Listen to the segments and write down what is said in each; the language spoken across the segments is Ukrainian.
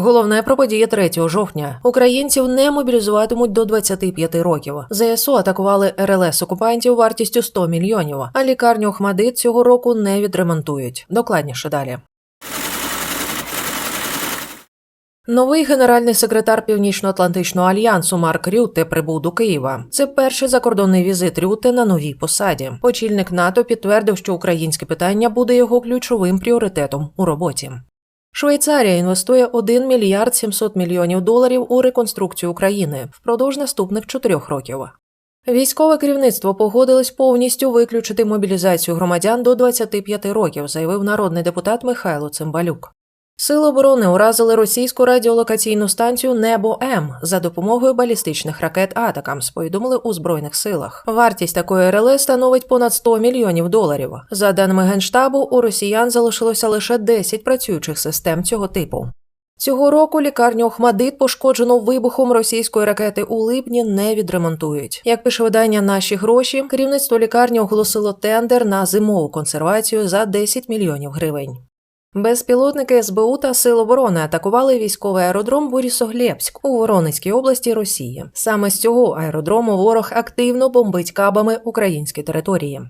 Головне про події 3 жовтня. Українців не мобілізуватимуть до 25 років. ЗСУ атакували РЛС окупантів вартістю 100 мільйонів, а лікарню Охмадит цього року не відремонтують. Докладніше далі. Новий генеральний секретар Північно-Атлантичного альянсу Марк Рютте прибув до Києва. Це перший закордонний візит Рютте на новій посаді. Очільник НАТО підтвердив, що українське питання буде його ключовим пріоритетом у роботі. Швейцарія інвестує 1 мільярд 700 мільйонів доларів у реконструкцію України впродовж наступних чотирьох років. Військове керівництво погодилось повністю виключити мобілізацію громадян до 25 років, заявив народний депутат Михайло Цимбалюк. Сили оборони уразили російську радіолокаційну станцію Небо М за допомогою балістичних ракет Атакамс, повідомили у збройних силах. Вартість такої РЛС становить понад 100 мільйонів доларів. За даними генштабу, у росіян залишилося лише 10 працюючих систем цього типу. Цього року лікарню Охмадит, пошкоджену вибухом російської ракети у липні, не відремонтують. Як пише видання наші гроші, керівництво лікарні оголосило тендер на зимову консервацію за 10 мільйонів гривень. Безпілотники СБУ та Сил оборони атакували військовий аеродром Борисоглєбськ у Воронезькій області Росії. Саме з цього аеродрому ворог активно бомбить кабами українські території.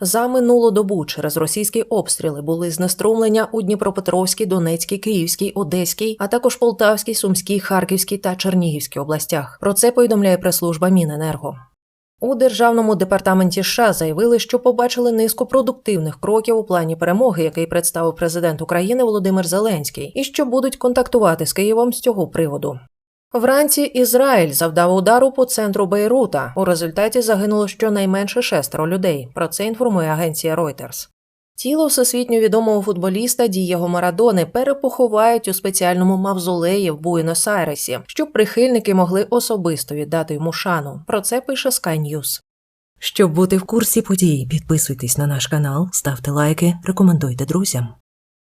За минулу добу через російські обстріли були знеструмлення у Дніпропетровській, Донецькій, Київській, Одеській, а також Полтавській, Сумській, Харківській та Чернігівській областях. Про це повідомляє прес-служба Міненерго. У державному департаменті США заявили, що побачили низку продуктивних кроків у плані перемоги, який представив президент України Володимир Зеленський, і що будуть контактувати з Києвом з цього приводу. Вранці Ізраїль завдав удару по центру Бейрута. У результаті загинуло щонайменше шестеро людей. Про це інформує агенція Reuters. Тіло всесвітньо відомого футболіста Дієго Марадони перепоховають у спеціальному мавзолеї в Буенос-Айресі, щоб прихильники могли особисто віддати йому шану. Про це пише Sky News. Щоб бути в курсі подій, підписуйтесь на наш канал, ставте лайки, рекомендуйте друзям.